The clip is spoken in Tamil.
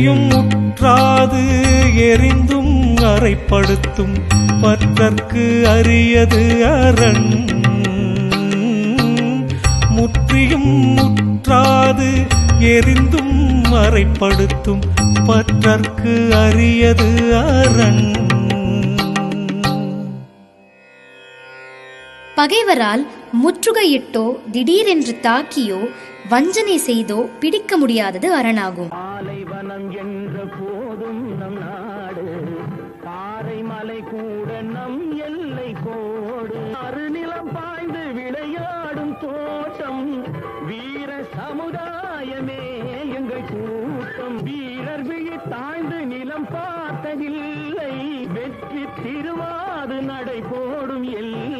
எரியும் முற்றாது எரிந்தும் அறைப்படுத்தும் பற்றற்கு அரியது அரண். முற்றியும் முற்றாது எரிந்தும் அறைப்படுத்தும் பற்றற்கு அரியது அரண். பகைவரால் முற்றுகையிட்டோ திடீரென்று தாக்கியோ வஞ்சனை செய்தோ பிடிக்க முடியாதது அரணாகும். பாலைவனம் என்ற போதும் நம் நாடு. பாறைமலை கூட நம் எல்லை கோடு. அருநிலம் பாய்ந்து விளையாடும் தோட்டம். வீர சமுதாயமே எங்கள் கூட்டம். வீரர் விழி தாழ்ந்து நிலம் பார்த்ததில்லை வெற்றி திருவாது நடை போடும் எல்லை